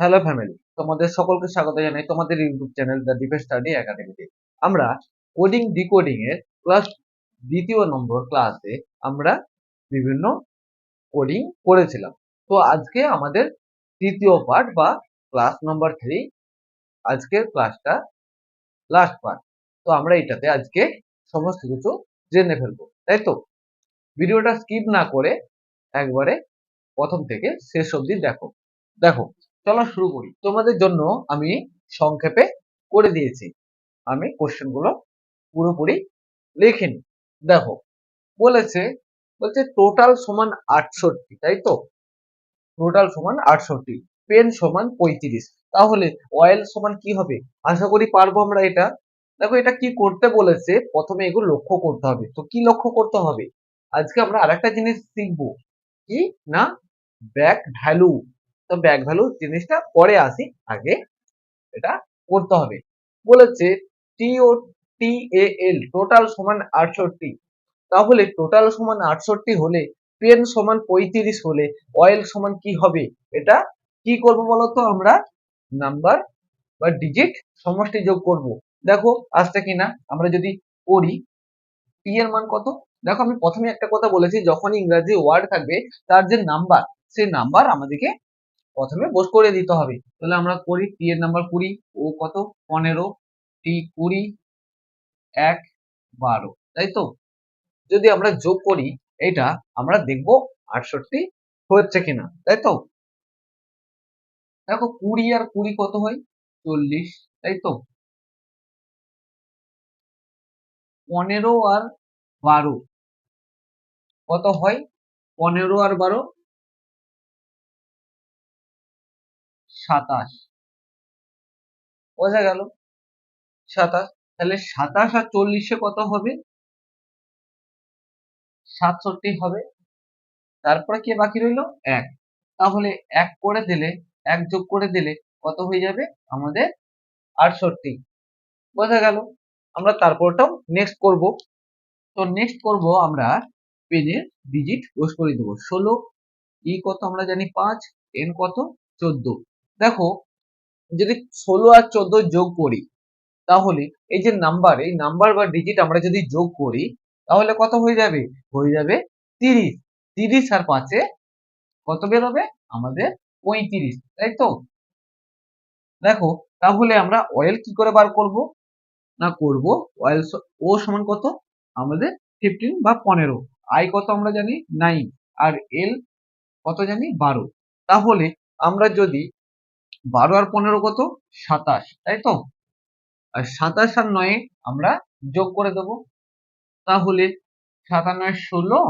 Hello family তোমাদের সকলকে স্বাগত জানাই তোমাদের YouTube channel the defence study একাডেমিতে আমরা কোডিং ডিকোডিং এর ক্লাস দ্বিতীয় নম্বর ক্লাসে আমরা বিভিন্ন কোডিং করেছিলাম। তো আজকে আমাদের তৃতীয় পার্ট বা ক্লাস নম্বর থ্রি আজকের ক্লাসটা লাস্ট পার্ট তো আমরা এটাতে আজকে সমস্ত কিছু জেনে ফেলব, তাই তো? ভিডিওটা স্কিপ না করে একবারে প্রথম থেকে শেষ অবধি দেখো। দেখো চলো শুরু করি। তোমাদের জন্য আমি সংক্ষেপে করে দিয়েছি। আমি কোশ্চেনগুলো পুরোপুরি লিখিনি দেখো, বলেছে, বলছে টোটাল সমান আটষট্টি, তাই তো? টোটাল সমান আটষট্টি পেন সমান পঁয়ত্রিশ। তাহলে অয়েল সমান কি হবে? আশা করি পারব আমরা এটা। দেখো, এটা কি করতে বলেছে? প্রথমে এগুলো লক্ষ্য করতে হবে। তো কি লক্ষ্য করতে হবে? আজকে আমরা আরেকটা জিনিস শিখব। কি? না? ব্যাক ভ্যালু তো ব্যাক ভ্যালু জিনিসটা পরে আসি, আগে এটা করতে হবে। বলেছে টি ও টি এ এল টোটাল সমান আটষট্টি। তাহলে টোটাল সমান আটষট্টি হলে পেন সমান পঁয়ত্রিশ হলে অয়েল সমান কি হবে? এটা কি করব বলতো আমরা? নাম্বার বা ডিজিট সমষ্টি যোগ করব। দেখো, আসছে কিনা? আমরা যদি করি টি এর মান কত? দেখো, আমি প্রথমে একটা কথা বলেছি যখন ইংরাজি ওয়ার্ড থাকবে, তার যে নাম্বার সেই নাম্বার আমাদেরকে প্রথমে বোস করে দিতে হবে। তাহলে আমরা করি টি এর নাম্বার কুড়ি, ও কত? পনেরো টি কুড়ি, এক, বারো, তাই তো? যদি আমরা যোগ করি, এটা আমরা দেখব আটষট্টি হচ্ছে কিনা, তাই তো? দেখো কুড়ি আর কুড়ি কত হয়? চল্লিশ, তাই তো? পনেরো আর বারো কত হয়? পনেরো আর বারো সাতাশ। বোঝা গেল? সাতাশ। তাহলে সাতাশ আর চল্লিশে কত হবে? সাতষট্টি হবে। তারপরে কে বাকি রইল? এক। তাহলে এক করে দিলে, এক যোগ করে দিলে কত হয়ে যাবে? আমাদের আটষট্টি। বোঝা গেল? আমরা তারপরটাও নেক্সট করব। তো নেক্সট করব আমরা পেনের ডিজিট পোস্ট করে দেবো। ষোলো ই কত আমরা জানি? পাঁচ এন কত? চোদ্দ। দেখো, যদি ষোলো আর চোদ্দ যোগ করি, তাহলে এই যে নাম্বার এই নাম্বার বা ডিজিট আমরা যদি যোগ করি, তাহলে কত হয়ে যাবে? হয়ে যাবে তিরিশ। তিরিশ আর পাঁচে কত বেরোবে আমাদের পঁয়ত্রিশ, তাই তো? দেখো, তাহলে আমরা অয়েল কি করে বার করব? না, করব। অয়েল ও সমান কত? আমাদের ফিফটিন বা পনেরো। আই কত আমরা জানি? নাইন আর এল কত জানি? বারো। তাহলে আমরা যদি বারো আর পনেরো কত? সাতাশ, তাই তো? আর সাতাশ আর নয়ে আমরা যোগ করে দেব। তাহলে সাতান্ন ষোলো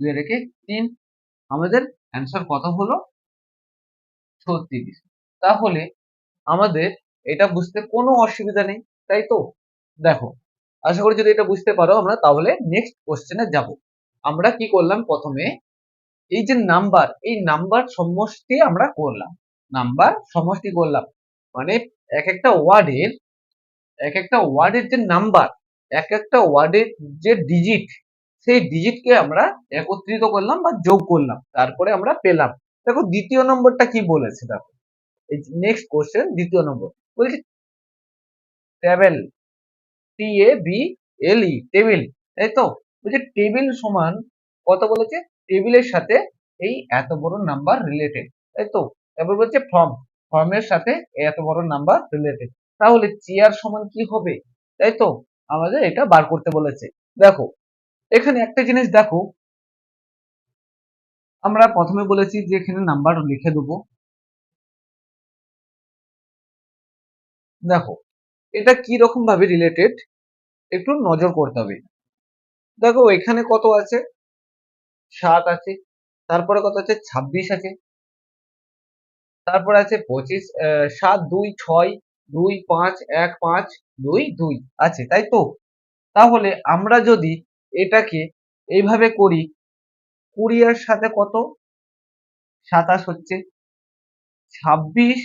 দুই রেখে তিন। আমাদের অ্যান্সার কত হলো? ছত্রিশ। তাহলে আমাদের এটা বুঝতে কোনো অসুবিধা নেই, তাই তো? দেখো, আশা করি যদি এটা বুঝতে পারো আমরা, তাহলে নেক্সট কোশ্চেনে যাব। আমরা কি করলাম প্রথমে? এই যে নাম্বার এই নাম্বার সমষ্টি আমরা করলাম। নাম্বার সমষ্টি করলাম মানে এক একটা ওয়ার্ডের, এক একটা ওয়ার্ডের যে নাম্বার, এক একটা ওয়ার্ডের যে ডিজিট সেই ডিজিটকে আমরা একত্রিত করলাম বা যোগ করলাম। তারপরে আমরা পেলাম। দেখো দ্বিতীয় নম্বরটা কি বলেছে দেখো। এই নেক্সট কোশ্চেন দ্বিতীয় নম্বর। বলছে table T A B L E table তাই তো? বলছে টেবিল সমান কত বলেছে? টেবিলের সাথে এই এত বড় নাম্বার রিলেটেড তাই তো? তারপর বলছে ফর্ম ফর্মের সাথে এত বড় নাম্বার রিলেটেড তাহলে চেয়ার সমান কি হবে? তাই তো? আমাদের এটা বার করতে বলেছে। দেখো, এখানে একটা জিনিস দেখো। আমরা প্রথমে বলেছি যে এখানে নাম্বার লিখে দেবো। দেখো, এটা কি রকম ভাবে রিলেটেড একটু নজর করতে হবে। দেখো, এখানে কত আছে? সাত আছে। তারপরে কত আছে? ছাব্বিশ আছে। তারপরে আছে পঁচিশ সাত, দুই, ছয়, দুই, পাঁচ, এক, পাঁচ, দুই দুই আছে, তাই তো? তাহলে আমরা যদি এটাকে এইভাবে করি, কুড়িয়ার সাথে কত? সাতাশ হচ্ছে ছাব্বিশ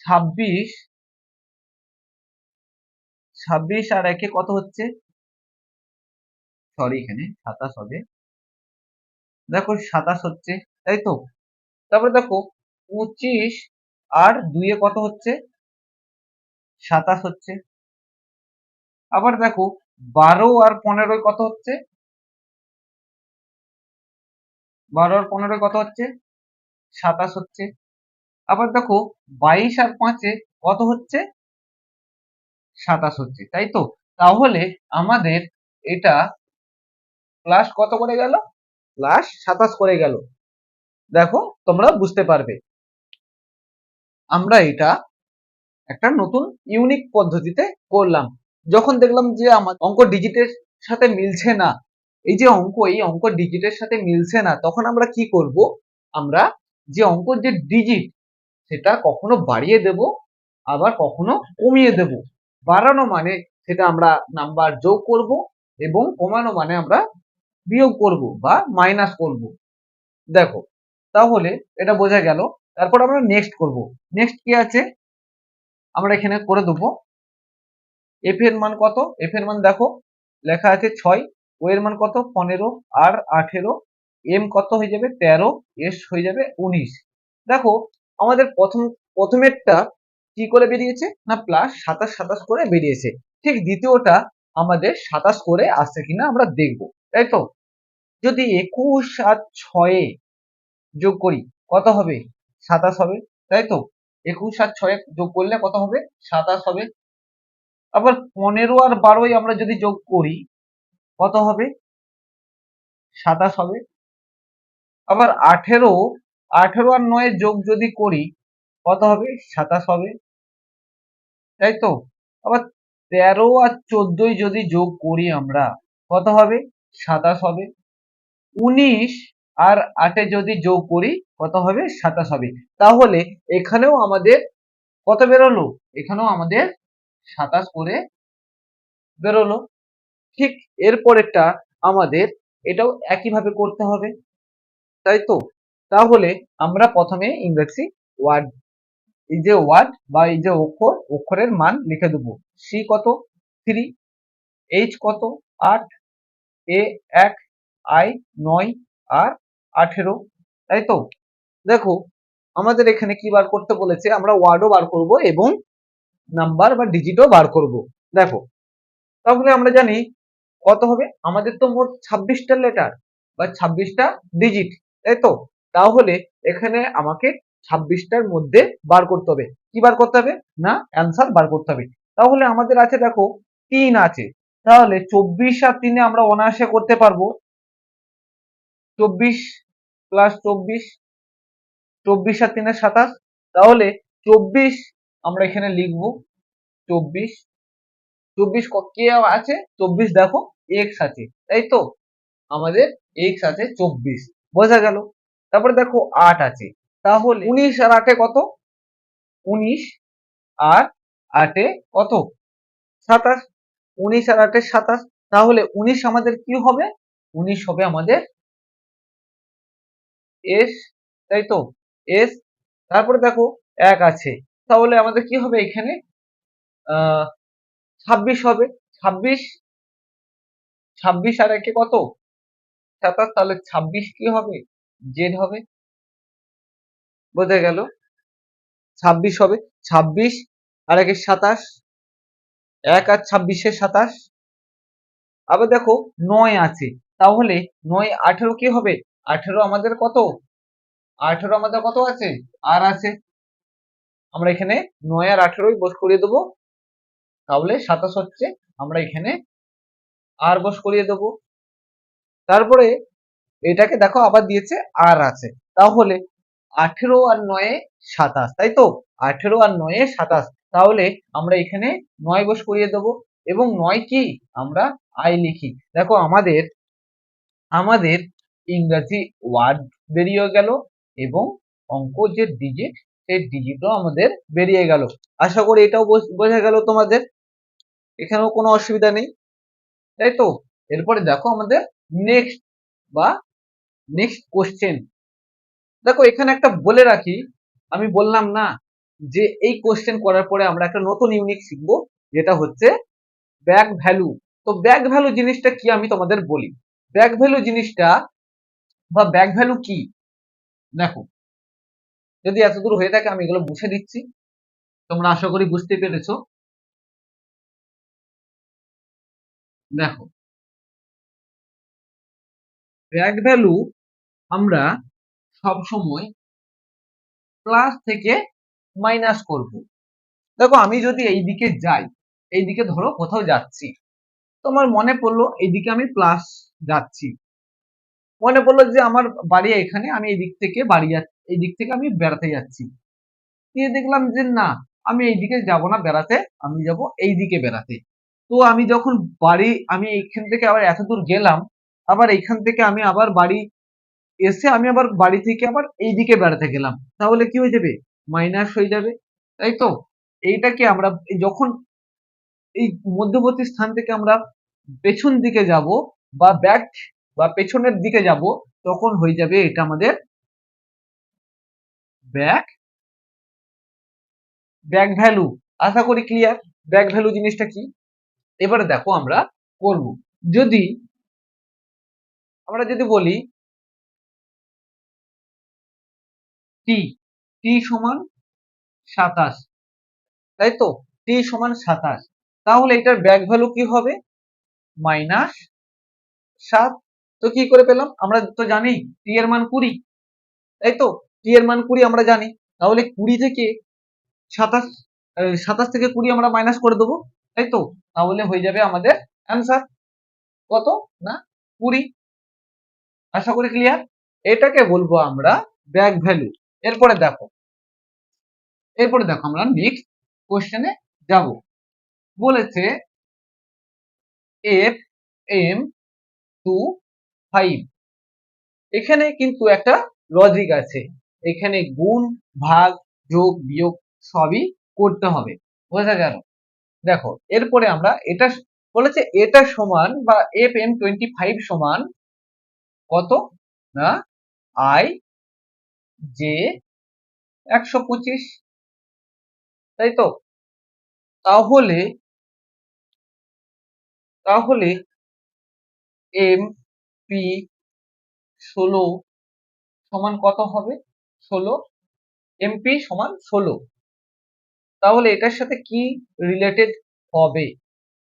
ছাব্বিশ ছাব্বিশ আর একে কত হচ্ছে? সরি এখানে সাতাশ হবে। দেখো সাতাশ হচ্ছে, তাই তো? তারপরে দেখো পঁচিশ আর দুইয়ে কত হচ্ছে? সাতাশ হচ্ছে। আবার দেখো বারো আর পনেরোয় কত হচ্ছে? বারো আর পনেরোয় কত হচ্ছে? সাতাশ হচ্ছে। আবার দেখো বাইশ আর পাঁচে কত হচ্ছে? সাতাশ হচ্ছে, তাই তো? তাহলে আমাদের এটা প্লাস কত করে গেল? প্লাস সাতাশ করে গেল। দেখো, তোমরা বুঝতে পারবে। আমরা এটা একটা নতুন ইউনিক পদ্ধতিতে করলাম। যখন দেখলাম যে আমার অঙ্ক ডিজিটের সাথে মিলছে না, এই যে অঙ্ক, এই অঙ্ক ডিজিটের সাথে মিলছে না, তখন আমরা কি করব? আমরা যে অঙ্কর যে ডিজিট সেটা কখনো বাড়িয়ে দেব, আবার কখনো কমিয়ে দেব। বাড়ানো মানে সেটা আমরা নাম্বার যোগ করব এবং কমানো মানে আমরা বিয়োগ করব বা মাইনাস করব। দেখো তাহলে এটা বোঝা গেল। তারপর আমরা নেক্সট করব। নেক্সট কি আছে? আমরা এখানে করে দেবো। এফ এর মান কত? এফ এর মান দেখো, লেখা আছে ছয় ও এর মান কত? পনেরো আর আঠেরো এম কত হয়ে যাবে? তেরো এস হয়ে যাবে উনিশ। দেখো, আমাদের প্রথম, প্রথমেরটা কি করে বেরিয়েছে? না প্লাস সাতাশ সাতাশ করে বেরিয়েছে। ঠিক দ্বিতীয়টা আমাদের সাতাশ করে আসছে কিনা আমরা দেখব। তাই তো? যদি একুশ আর ছয়ে যোগ করি, কত হবে? সাতাশ হবে, তাই তো? একুশ আর ছয়ে যোগ করলে কত হবে? সাতাশ হবে। আবার পনেরো আর বারোই আমরা যদি যোগ করি, কত হবে? সাতাশ হবে। আবার আঠেরো আঠেরো আর নয় যোগ যদি করি, কত হবে? সাতাশ হবে। তাই তো? আবার তেরো আর চোদ্দই যদি যোগ করি আমরা, কত হবে? সাতাশ হবে। উনিশ আর আটে যদি যোগ করি, কত হবে? সাতাশ হবে। তাহলে এখানেও আমাদের কত বেরোলো? এখানেও আমাদের সাতাশ করে বেরোলো। ঠিক এরপরেরটা আমাদের এটাও একইভাবে করতে হবে। তাই তো? তাহলে আমরা প্রথমে ইংরেজি ওয়ার্ড, এই যে ওয়ার্ড বা এই যে অক্ষর, অক্ষরের মান লিখে দেবো। সি কত? থ্রি এইচ কত? আট এ এক আই নয় আর আঠেরো, তাই তো? দেখো, আমাদের এখানে কি বার করতে বলেছে? আমরা ওয়ার্ডও বার করব এবং নাম্বার বা ডিজিটও বার করব। দেখো, তাহলে আমরা জানি কত হবে? আমাদের তো মোট ছাব্বিশটা লেটার বা ছাব্বিশটা ডিজিট তাই তো? তাহলে এখানে আমাকে ছাব্বিশটার মধ্যে বার করতে হবে। কি বার করতে হবে? না অ্যান্সার বার করতে হবে। তাহলে আমাদের আছে, দেখো, তিন আছে। তাহলে চব্বিশ আর তিনে আমরা অনায়াসে করতে পারব। চব্বিশ প্লাস চব্বিশ চব্বিশ আর তিনে সাতাশ। তাহলে চব্বিশ আমরা এখানে লিখব, চব্বিশ। চব্বিশ কে আছে? চব্বিশ দেখো এক্স আছে, তাই তো? আমাদের এক্স আছে চব্বিশ, বোঝা গেল? তারপরে দেখো আট আছে, তাহলে উনিশ আর আটে কত? উনিশ আর আটে কত? সাতাশ। উনিশ আর আটে সাতাশ, তাহলে উনিশ আমাদের কি হবে? উনিশ হবে আমাদের এস তাই তো? এস তারপরে দেখো এক আছে। তাহলে আমাদের কি হবে এখানে? ছাব্বিশ হবে। ছাব্বিশ ছাব্বিশ আর একে কত? সাতাশ, তাহলে ছাব্বিশ কি হবে? জেড হবে। বোঝা গেল? ছাব্বিশ হবে। ছাব্বিশ আর একে সাতাশ। এক আর ছাব্বিশে সাতাশ। আবার দেখো নয় আছে। তাহলে নয় আঠেরো কি হবে? আঠেরো আমাদের কত? আঠেরো আমাদের কত আছে? আর আছে। আমরা এখানে নয় আর আঠেরোই বোধ করিয়ে দেবো। তাহলে সাতাশ হচ্ছে। আমরা এখানে আর বস করিয়ে দেবো। তারপরে এটাকে দেখো আবার দিয়েছে আর আছে। তাহলে আঠেরো আর নয়ে সাতাশ, তাই তো? আঠেরো আর নয়ে সাতাশ। তাহলে আমরা এখানে নয় বস করিয়ে দেবো। এবং নয় কি? আমরা আই লিখি। দেখো আমাদের আমাদের ইংরাজি ওয়ার্ড বেরিয়ে গেল এবং অঙ্ক যে ডিজিট সেই ডিজিটও আমাদের বেরিয়ে গেল। আশা করি এটাও বোঝা গেল তোমাদের। এখানেও কোনো অসুবিধা নেই। তাই তো? এরপরে দেখো আমাদের নেক্সট বা নেক্সট কোশ্চেন দেখো এখানে একটা বলে রাখি, আমি বললাম না যে এই কোশ্চেন করার পরে আমরা একটা নতুন ইউনিক শিখব, যেটা হচ্ছে ব্যাক ভ্যালু তো ব্যাক ভ্যালু জিনিসটা কি আমি তোমাদের বলি? ব্যাক ভ্যালু জিনিসটা বা ব্যাক ভ্যালু কি? দেখো, যদি এত দূর হয়ে থাকে, আমি এগুলো মুছে দিচ্ছি। তোমরা আশা করি বুঝতে পেরেছ। দেখো, ব্যাক ভ্যালু আমরা সব সময় প্লাস থেকে মাইনাস করব। দেখো, আমি যদি এই দিকে যাই এই দিকে ধরো কোথাও যাচ্ছি তোমার মনে পড়ল এইদিকে আমি প্লাস যাচ্ছি। মনে পড়ল যে আমার বাড়ি এখানে, আমি এই দিক থেকে বাড়ি এই দিক থেকে আমি বেড়াতে যাচ্ছি। দিয়ে দেখলাম যে না, আমি এই দিকে যাব না বেড়াতে, আমি যাব এই দিকে বেড়াতে। তো আমি যখন বাড়ি, আমি এইখান থেকে আবার এত দূর গেলাম, আবার এইখান থেকে আমি আবার বাড়ি এসে আমি আবার বাড়ি থেকে আবার এই দিকে বেড়াতে গেলাম। তাহলে কি হয়ে যাবে? মাইনাস হয়ে যাবে, তাই তো? এইটাকে আমরা যখন এই মধ্যবর্তী স্থান থেকে আমরা পেছন দিকে যাব বা ব্যাক বা পেছনের দিকে যাব, তখন হয়ে যাবে এটা আমাদের ব্যাক ব্যাক ভ্যালু আশা করি ক্লিয়ার ব্যাক ভ্যালু জিনিসটা কি? এবারে দেখো আমরা করব। যদি আমরা যদি বলি টি টি সমান সাতাশ, তাই তো? টি সমান সাতাশ। তাহলে এটার ব্যাক ভ্যালু কি হবে? মাইনাস সাত তো কি করে পেলাম? আমরা তো জানি টি এর মান কুড়ি। তাই তো? টি এর মান কুড়ি আমরা জানি। তাহলে কুড়ি থেকে সাতাশ সাতাশ থেকে কুড়ি আমরা মাইনাস করে দেবো। তাই তো? তাহলে হয়ে যাবে আমাদের অ্যান্সার কত না কুড়ি? আশা করি ক্লিয়ার এটাকে বলব আমরা ব্যাক ভ্যালু এরপরে দেখো। এরপরে দেখো আমরা নেক্সট কোশ্চেনে যাব। বলেছে এফ এম টু ফাইভ। এখানে কিন্তু একটা লজিক আছে। এখানে গুণ, ভাগ, যোগ, বিয়োগ সবই করতে হবে। বোঝা গেল? দেখো, এরপরে আমরা এটা বলেছে এটা সমান বা এফ এম টোয়েন্টি ফাইভ সমান কত? না আই জে একশো পঁচিশ। তাই তো? তাহলে তাহলে এম পি ষোলো সমান কত হবে? ষোলো। এমপি সমান ষোলো। তাহলে এটার সাথে কি রিলেটেড হবে?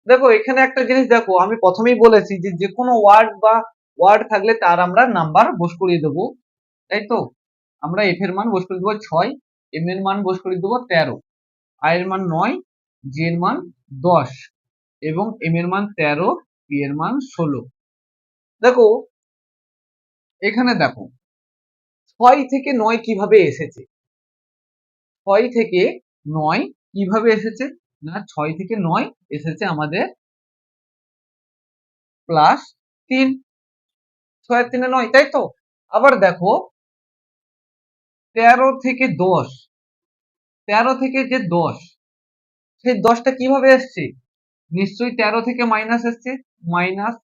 দেখো, এখানে একটা জিনিস দেখো, আমি প্রথমেই বলেছি যে যে কোনো ওয়ার্ড বা ওয়ার্ড থাকলে তার আমরা নাম্বার বস করিয়ে দেবো। তাই তো? আমরা এফ এর মান বস করে দেবো ছয় এম এর মান বস করে দেবো তেরো। আই এর মান নয় জি এর মান দশ। এবং এম এর মান তেরো পি এর মান ষোলো। দেখো, এখানে দেখো, ছয় থেকে নয় কীভাবে এসেছে? ছয় থেকে নয় কীভাবে এসেছে? না, ছয় থেকে নয় এসেছে আমাদের প্লাস তিন। ছয় তিনে নয়, তাই তো? আবার দেখো, তেরো থেকে দশ, তেরো থেকে যে দশ, সেই দশটা কীভাবে এসছে? নিশ্চয়ই তেরো থেকে মাইনাস এসছে মাইনাস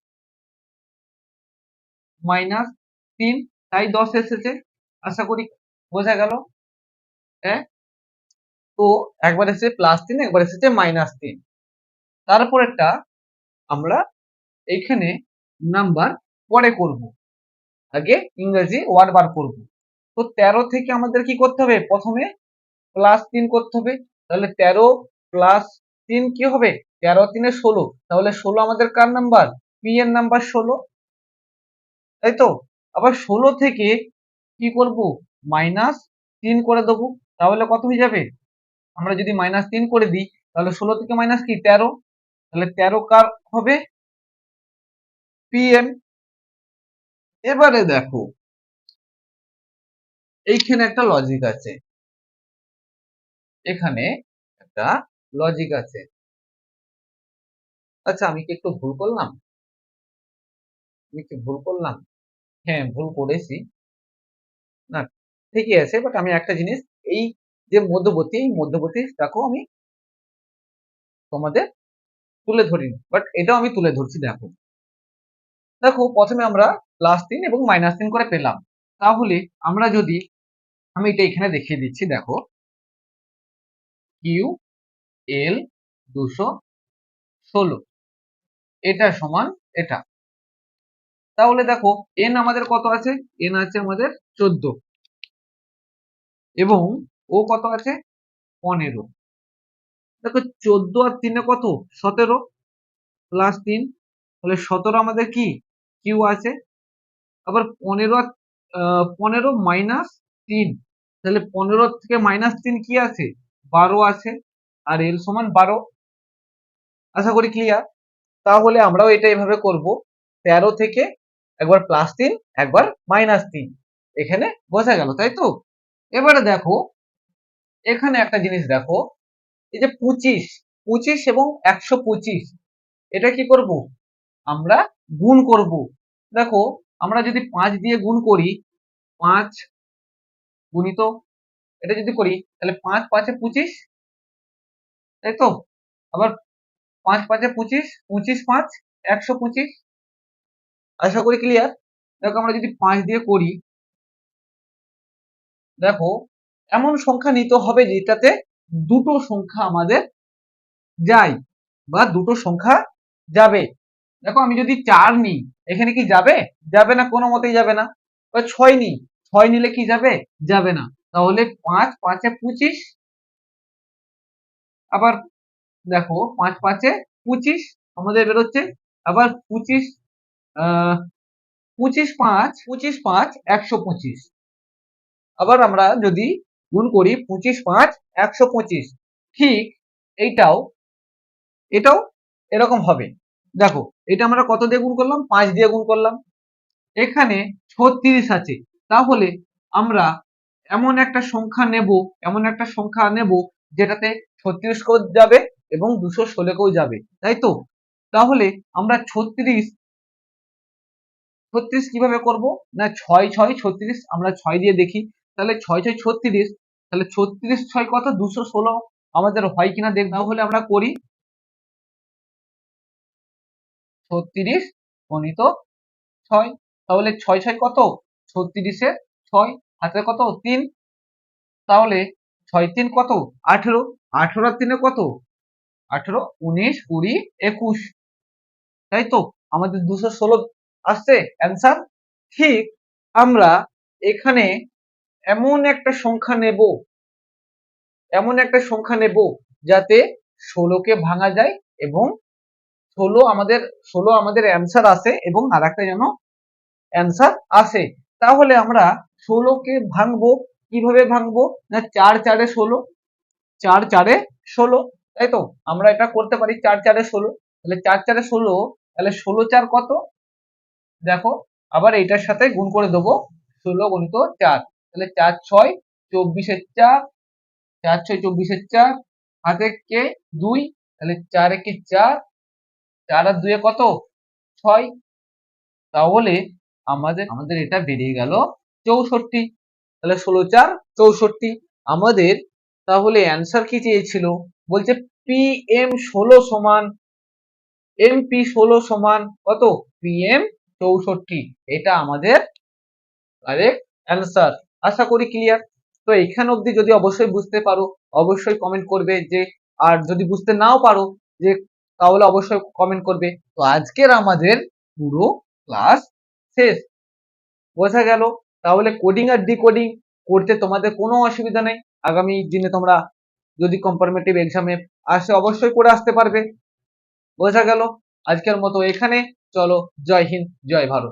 মাইনাস তিন, তাই দশ এসেছে। আশা করি বোঝা গেল। হ্যাঁ? তো একবার এসেছে প্লাস তিন, একবার এসেছে মাইনাস তিন। তারপরেরটা আমরা এইখানে নাম্বার পরে করব। আগে ইংরেজি ওয়ার্ড বার করব। তো তেরো থেকে আমাদের কি করতে হবে? প্রথমে প্লাস তিন করতে হবে। তাহলে তেরো প্লাস তিন কি হবে? তেরো তিনে ষোলো। তাহলে ষোলো আমাদের কার নাম্বার পি এর নাম্বার ষোলো। তাই তো? আবার ষোলো থেকে কি করব? মাইনাস তিন করে দেবো, তাহলে কত হয়ে যাবে? আমরা যদি মাইনাস তিন করে দিই, তাহলে ষোলো থেকে মাইনাস কি? তেরো। তাহলে তেরো কার হবে? পিএম। এবারে দেখো, এইখানে একটা লজিক আছে। এখানে একটা লজিক আছে। আচ্ছা আমি কি একটু ভুল করলাম? আমি কি ভুল করলাম? হ্যাঁ ভুল করেছি। না, ঠিকই আছে বাট আমি একটা জিনিস, এই যে মধ্যবর্তী, এই মধ্যবর্তী দেখো আমি তোমাদের তুলে ধরিনি বাট এটাও আমি তুলে ধরছি, দেখো। দেখো, প্রথমে আমরা প্লাস তিন এবং মাইনাস তিন করে পেলাম। তাহলে আমরা যদি, আমি এটা এখানে দেখিয়ে দিচ্ছি, দেখো। কিউ এল দুশো ষোলো। এটা সমান এটা। তাহলে দেখো এন আমাদের কত আছে? এন আছে আমাদের চোদ্দ। এবং ও কত আছে? পনেরো। দেখো, চোদ্দ আর তিনে কত? সতেরো প্লাস তিন। তাহলে সতেরো আমাদের কি? কিউ আছে। আবার পনেরো আর পনেরো মাইনাস তিন। তাহলে পনেরো থেকে মাইনাস তিন কি আছে? বারো আছে। আর এল সমান বারো। আশা করি ক্লিয়ার তাহলে আমরাও এটা এভাবে করব। তেরো থেকে একবার প্লাস তিন, একবার মাইনাস তিন। এখানে বোঝা গেল, তাই তো? এবারে দেখো, এখানে একটা জিনিস দেখো, এই যে পঁচিশ পঁচিশ এবং একশো পঁচিশ, এটা কি করব? আমরা গুণ করব। দেখো, আমরা যদি পাঁচ দিয়ে গুণ করি, পাঁচ গুণিত, এটা যদি করি, তাহলে পাঁচ পাঁচে পঁচিশ, তাই তো? আবার পাঁচ পাঁচে পঁচিশ পঁচিশ পাঁচ, একশো পঁচিশ আশা করি ক্লিয়ার দেখো আমরা যদি পাঁচ দিয়ে করি, দেখো এমন সংখ্যা নিতে হবে যেটাতে দুটো সংখ্যা আমাদের যায় বা দুটো সংখ্যা যাবে। দেখো আমি যদি চার নিই, এখানে কি যাবে? যাবে না, কোনো মতেই যাবে না। বা ছয় নিই, ছয় নিলে কি যাবে? যাবে না। তাহলে পাঁচ, পাঁচে পঁচিশ, আবার দেখো পাঁচ, পাঁচে পঁচিশ, আমাদের বেরোচ্ছে। আবার পঁচিশ পঁচিশ পাঁচ পঁচিশ পাঁচ, একশো পঁচিশ। আবার আমরা যদি গুণ করি পঁচিশ পাঁচ, একশো পঁচিশ, ঠিক এইটাও, এটাও এরকম হবে। দেখো, এটা আমরা কত দিয়ে গুণ করলাম? পাঁচ দিয়ে গুণ করলাম। এখানে ছত্রিশ আছে। তাহলে আমরা এমন একটা সংখ্যা নেব, এমন একটা সংখ্যা নেব যেটাতে ছত্রিশ কেও যাবে এবং দুশো ষোলোকেও যাবে, তাই তো? তাহলে আমরা ছত্রিশ ছত্রিশ কীভাবে করব? না ছয় ছয় ছত্রিশ, আমরা ছয় দিয়ে দেখি। তাহলে ছয় ছয় ছত্রিশ, তাহলে ছত্রিশ ছয় কত? দুশো ষোলো। আমাদের হয় কিনা দেখ তাহলে আমরা করি। ছত্রিশ গণিত ছয়। তাহলে ছয় ছয় কত? ছত্রিশে ছয়। হাতে কত? তিন। তাহলে ছয় তিন কত? আঠেরো। আঠেরো তিনে কত? আঠেরো, উনিশ, কুড়ি, একুশ। তাই তো? আমাদের দুশো ষোলো আসছে? অ্যান্সার ঠিক, আমরা এখানে এমন একটা সংখ্যা নেব। এমন একটা সংখ্যা নেব যাতে ষোলোকে ভাঙা যায় এবং ষোলো আমাদের ষোলো আমাদের অ্যান্সার আসে এবং আর একটা যেন অ্যান্সার আসে। তাহলে আমরা ষোলোকে ভাঙবো, কীভাবে ভাঙবো? না চার চারে ষোলো? চার চারে ষোলো? তাই তো? আমরা এটা করতে পারি চার চারে ষোলো। তাহলে চার চারে ষোলো, তাহলে ষোলো চার কত? দেখো, আবার এইটার সাথে গুণ করে দেবো ষোলো গণিত চার। তাহলে চার ছয়, চব্বিশের চার চার ছয়, চব্বিশের চার, হাতে কে দুই, তাহলে চার একে চার চার আর দুয়ে কত? ছয়। তাহলে আমাদের আমাদের এটা বেরিয়ে গেল চৌষট্টি। তাহলে ষোলো চার, চৌষট্টি। আমাদের তাহলে অ্যান্সার কি চেয়েছিল? বলছে পি এম ষোলো সমান এম পি ষোলো সমান কত? পি এম চৌষট্টি। এটা আমাদের কারেক্ট অ্যান্সার আশা করি ক্লিয়ার তো এখান অবধি যদি অবশ্যই বুঝতে পারো, অবশ্যই কমেন্ট করবে যে, আর যদি বুঝতে নাও পারো যে, তাহলে অবশ্যই কমেন্ট করবে। তো আজকের আমাদের পুরো ক্লাস শেষ। বোঝা গেল? তাহলে কোডিং আর ডিকোডিং করতে তোমাদের কোনো অসুবিধা নেই। আগামী দিনে তোমরা যদি কম্পারমেটিভ এক্সামে আসে, অবশ্যই করে আসতে পারবে। বোঝা গেল? আজকের মতো এখানে। চলো জয় হিন্দ জয় ভারত।